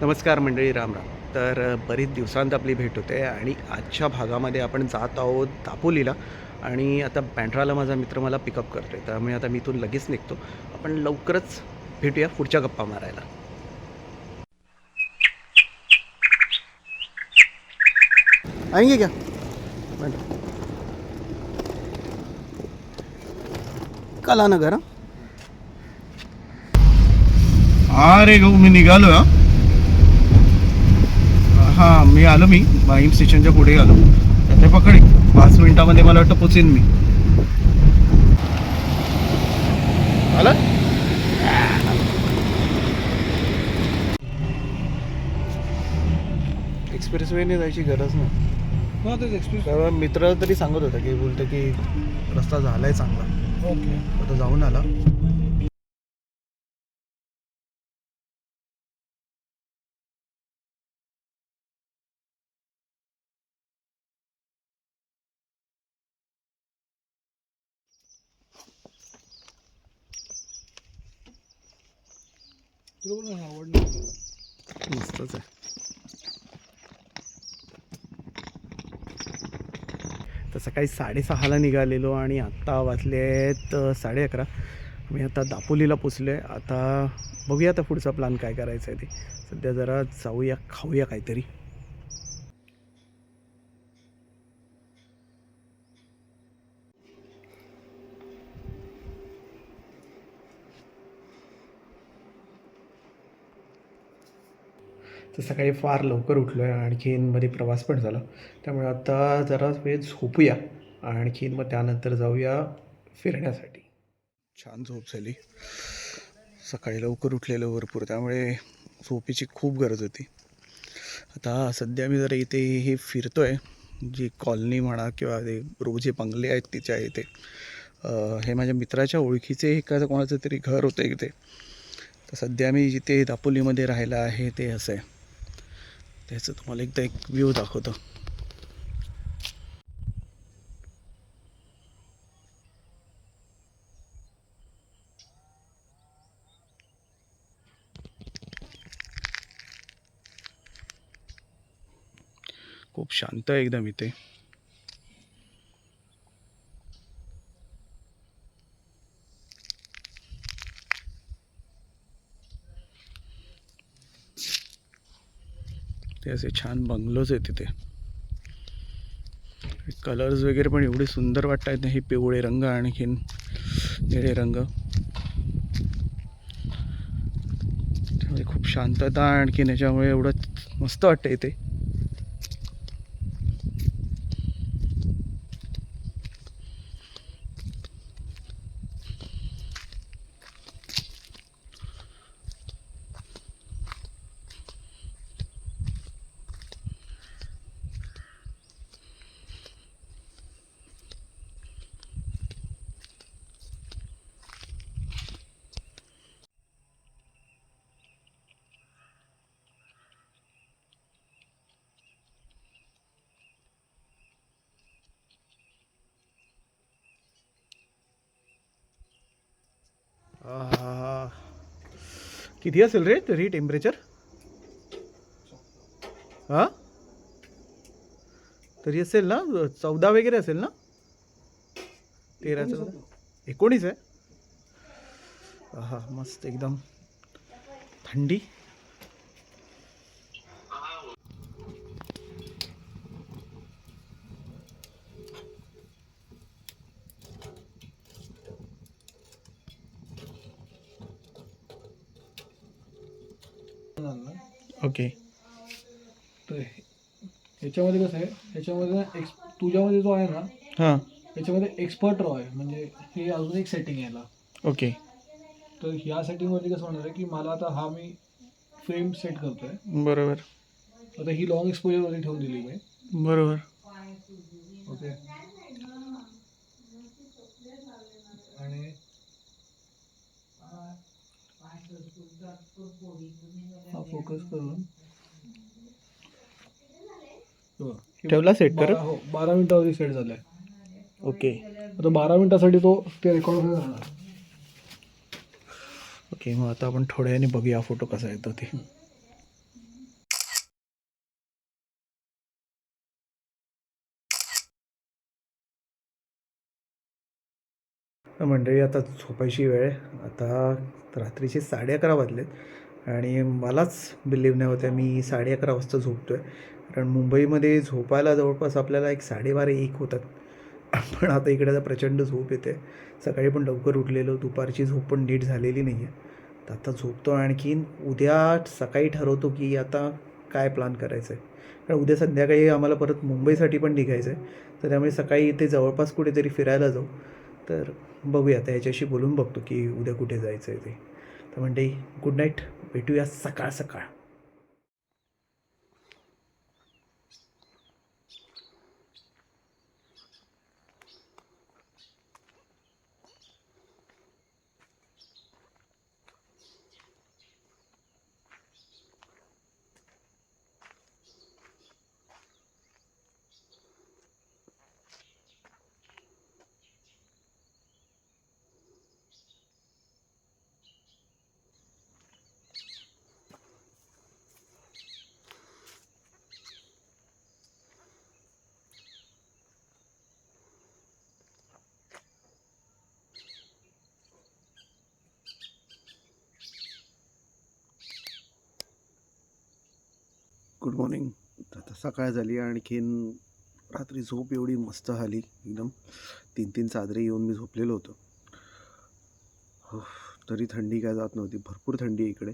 नमस्कार मंडळी रामराम तर अ, बरीच दिवसांत आपली भेट होते आणि आजच्या भागामध्ये आपण जात आहोत दापोलीला आणि आता बँड्राला माझा मित्र मला पिकअप करतो आहे त्यामुळे आता मी इथून लगेच निघतो. आपण लवकरच भेटूया पुढच्या गप्पा मारायला. आएंगे क्या कल आना घर अरे गहू मी निघालो हा. हां मी आलो मी. बाईम स्टेशनच्या पुढे आलो. ते पकडे. पाच मिनिटामध्ये मला वाटतं पोचेन मी. आला? एक्सप्रेस वेने जायची गरज नाही. हा मित्र तरी सांगत होता की बोलतो की रस्ता झालाय चांगला. ओके आता जाऊन आला. तुला आवडलं मस्तच आहे. तर सकाळी साडेसहाला निघालेलो आणि आत्ता वाजले आहेत साडे अकरा मी आता दापोलीला पोचलो आहे आता बघूया आता पुढचा प्लॅन काय करायचा आहे ते. सध्या जरा जाऊया खाऊया काहीतरी. तर सकाळी फार लवकर उठलो आहे आणखीन मध्ये प्रवास पण झाला. त्यामुळे आता जरा वेळ झोपूया. आणखीन मग त्यानंतर जाऊया फिरण्यासाठी. छान झोप झाली. सकाळी लवकर उठलेलं भरपूर. त्यामुळे झोपेची खूप गरज होती. आता सध्या मी जरा इथे हे फिरतो आहे जी कॉलनी म्हणा किंवा ते रोजे बंगले आहेत तिच्या इथे हे माझ्या मित्राच्या ओळखीचे एखादं कोणाचं तरी घर होतं इथे. तर सध्या मी जिथे दापोलीमध्ये राहायला आहे ते असं आहे. त्याचं तुम्हाला एकदा एक व्ह्यू दाखवतो. खूप शांत आहे एकदम इथे. ते असे छान बंगलोज आहेत तिथे. कलर्स वगैरे पण एवढे सुंदर वाटत आहेत ना हे पिवळे रंग आणखीन निळे रंग. त्यामुळे खूप शांतता आणखीन याच्यामुळे एवढं मस्त वाटतं इथे आहा. किती असेल रे तरी टेम्परेचर हां? तरी असेल ना चौदा वगैरे असेल ना? तेरा चौदा एकोणीस आहे? हा मस्त एकदम थंडी. ओके तर ह्याच्यामध्ये कसं आहे? ह्याच्यामध्ये ना एक्स तुझ्यामध्ये जो आहे ना हाँ. ह्याच्यामध्ये एक्सपर्ट रॉ आहे. म्हणजे हे अजून एक सेटिंग आहे याला. ओके तर ह्या सेटिंगमध्ये कसं होणार आहे की मला आता हा मी फ्रेम सेट करतोय. बरोबर. आता ही लॉंग एक्सपोजरवरती ठेवून दिली मी. बरोबर. ओके आणि फोकस करून. हो. ठेवला सेट कर हो बारा मिनिटावरती सेट झालाय. ओके. आता बारा मिनिटासाठी तो ते रेकॉर्ड ओके मग आता आपण थोड्याने बघूया फोटो कसा येतो ते. मंडळी आता झोपायची वेळ आता रात्रीचे साडे अकरा वाजलेत. आणि मलाच बिलीव नाही होत्या मी साडे अकरा वाजता झोपतो आहे कारण मुंबईमध्ये झोपायला जवळपास आपल्याला एक साडेबारा एक होतात. पण आता इकडे आता प्रचंड झोप येते. सकाळी पण लवकर उठलेलो. दुपारची झोप पण नीट झालेली नाही आहे. तर आता झोपतो आणखीन उद्या सकाळी ठरवतो की आता काय प्लॅन करायचं आहे. कारण उद्या संध्याकाळी आम्हाला परत मुंबईसाठी पण निघायचं आहे. तर त्यामुळे सकाळी इथे जवळपास कुठेतरी फिरायला जाऊ. तर बघूया. आता याच्याशी बोलून बघतो की उद्या कुठे जायचं आहे ते. तर म्हणते गुड नाईट. भेटूया सकाळ सकाळ. गुड मॉर्निंग आता सकाळ झाली आणखीन रात्री झोप एवढी मस्त झाली एकदम तीन तीन चादरे येऊन मी झोपलेलो होतो. तरी थंडी काय जात नव्हती भरपूर थंडी आहे इकडे.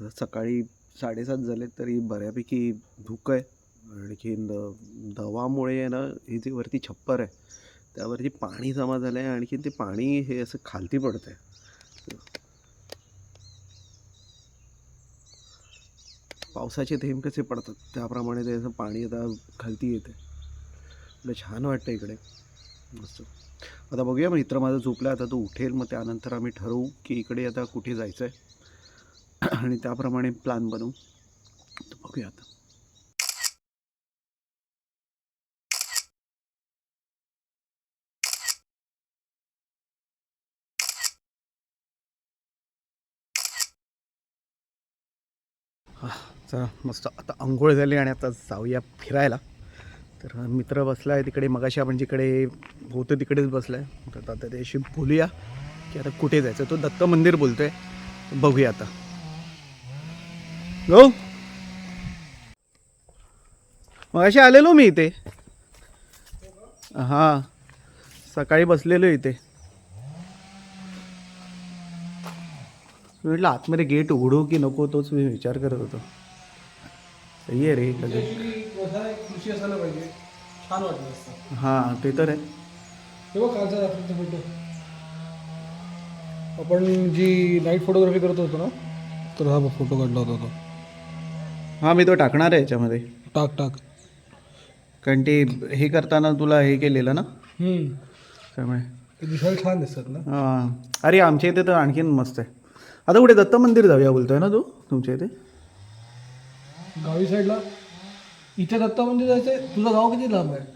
आता सकाळी साडेसात झाले तरी बऱ्यापैकी धुकं आहे. आणखीन दवामुळे आहे ना हे जे वरती छप्पर आहे त्यावरती पाणी जमा झालं आहे आणखीन ते पाणी हे असं खालती पडतं आहे पावसाचे थेंब कसे पडतात त्याप्रमाणे ते पाणी आता खालती येते. मला छान वाटतं इकडे. मस्त. आता बघूया मित्र माझा झोपला आता तो उठेल मग त्यानंतर आम्ही ठरवू की इकडे आता कुठे जायचं आहे आणि त्याप्रमाणे प्लॅन बनवू. तर बघूया आता. चला मस्त आता आंघोळ झाली आणि आता जाऊया फिरायला. तर मित्र बसला आहे तिकडे मगाशी आपण जिकडे होतो तिकडेच बसला आहे तर आता त्याशी बोलूया की आता कुठे जायचं? तो दत्त मंदिर बोलतोय. बघूया आता. गो. मगाशी आलेलो मी इथे. हां सकाळी बसलेलो इथे. म्हटलं आतमध्ये गेट उघडू की नको तोच मी विचार करत होतो. आहे रे कधी खुशी असायला पाहिजे. छान वाटलं असतं. हां ते तर आहे. हे बघ कालचा रात्रीचा फोटो आपण जी नाईट फोटोग्राफी करत होतो ना तर हा फोटो काढला होता तो. हां मी तो टाकणार आहे याच्यामध्ये. टाक टाक. कारण ते हे करताना तुला हे केलेलं ना. त्यामुळे. ते दिसायला छान दिसतात ना. हां. अरे आमच्या इथे तर आणखीन मस्त आहे. आता कुठे दत्त मंदिर जाऊया बोलतोय ना तू? तुमच्या इथे? गावी साईडला. इथे दत्ता मंदिर जायचंय. तुझं गाव किती लांब आहे?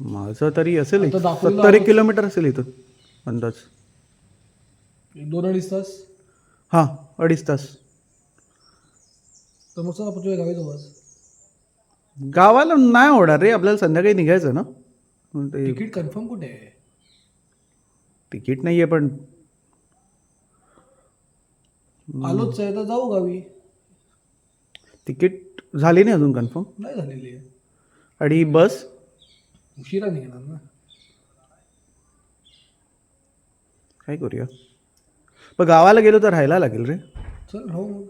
माझं तरी असेल एक. आता दाखवलेलं सत्तर एक किलोमीटर असेल इथून अंदाज. एक दोन अडीच तास? हां अडीच तास. तर मग चल आपण तुझ्या गावी जाऊ आज. गावाला नाही होणार रे आपल्याला संध्याकाळी निघायचं ना. मग ते तिकीट कन्फर्म कुठे आहे? तिकीट नाही आहे पण. आलोच आहे तर जाऊ गावी. तिकीट झाली नाही अजून कन्फर्म नाही झालेली आहे. आणि बस? उशिरा निघणार ना. काय करूया? पण गावाला गेलो तर राहायला लागेल रे. चल मग.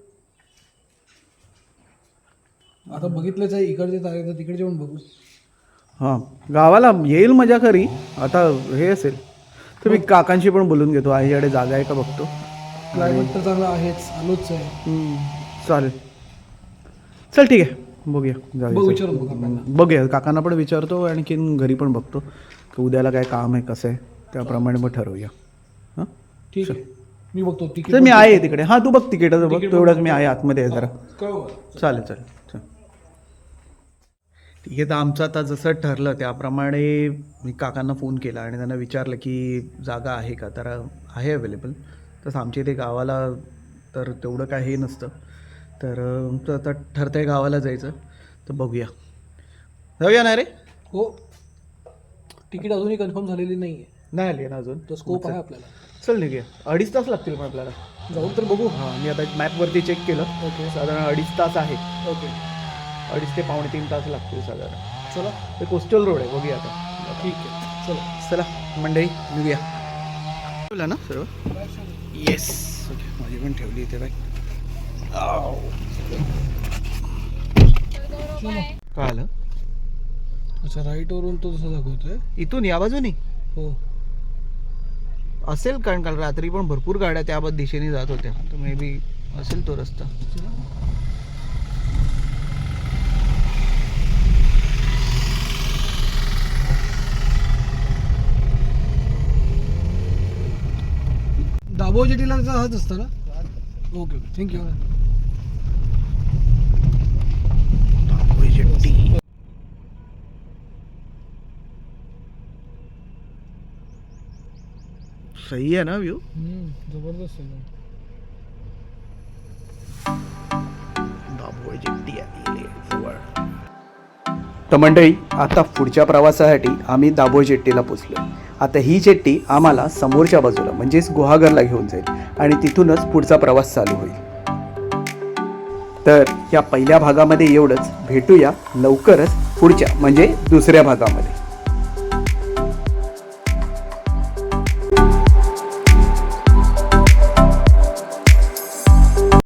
आता बघितलंच आहे इकडचे तारे तर तिकडचे पण बघू. हां. गावाला येईल मजा खरी. आता हे असेल. तर मी काकांशी पण बोलून घेतो. आईकडे जागा आहे का बघतो? क्लायमेट तर चांगला आहेच. आलोच आहे. हम्म, चालेल. चल ठीक आहे. बघूया. बघ जाऊया विचारून बघ आपल्याला बघूया. काकांना पण विचारतो आणखीन घरी पण बघतो. की उद्याला काय काम आहे कसं आहे त्याप्रमाणे मग ठरवूया. हां? ठीक आहे. मी बघतो तिकीट तर मी आहे तिकडे. हां तू बघ तिकीटाचं बघ. तेवढंच मी आहे आतमध्ये आहे जरा. कळव मला. चालेल चालेल चल. ठीक आहे तर आमचं आता जसं ठरलं त्याप्रमाणे मी काकांना फोन केला आणि त्यांना विचारलं की जागा आहे का? तर आहे अवेलेबल तसं आमच्या इथे गावाला तर तेवढं काय हे नसतं. तर आमचं आता ठरतं आहे गावाला जायचं. तर बघूया. जाऊया ना रे? हो. तिकीट अजूनही कन्फर्म झालेली नाही आहे नाही आली ना अजून? तो स्कोप आहे आपल्याला. चल निघूया. अडीच तास लागतील मग आपल्याला. जाऊन तर बघू. हां मी आता मॅपवरती चेक केलं. ओके साधारण अडीच तास आहे. ओके अडीच ते पावणे तीन तास लागतील साधारण. चला. ते कोस्टल रोड आहे बघूया आता. ठीक आहे. चला. चला मंडई निघूया. ना? सर्व येस ओके माझी पण ठेवली इथे काय काय आलं? अच्छा राईटवरून तो तसा दाखवतोय. इथून या बाजूनी? हो. असेल कारण काल रात्री पण भरपूर गाड्या त्या दिशेने जात होत्या. तर मे बी असेल तो रस्ता. दाबो जेटीला हाच असतं ना? Okay okay. थँक्यू सही आहे ना व्ह्यू जबरदस्त आहे तर मंडळी आता पुढच्या प्रवासासाठी आम्ही दाभोळ जेट्टीला पोचलो आता ही जेट्टी आम्हाला समोरच्या बाजूला म्हणजेच गुहागरला घेऊन जाईल आणि तिथूनच पुढचा प्रवास चालू होईल. तर या पहिल्या भागामध्ये एवढंच. भेटूया लवकरच पुढच्या म्हणजे दुसऱ्या भागामध्ये.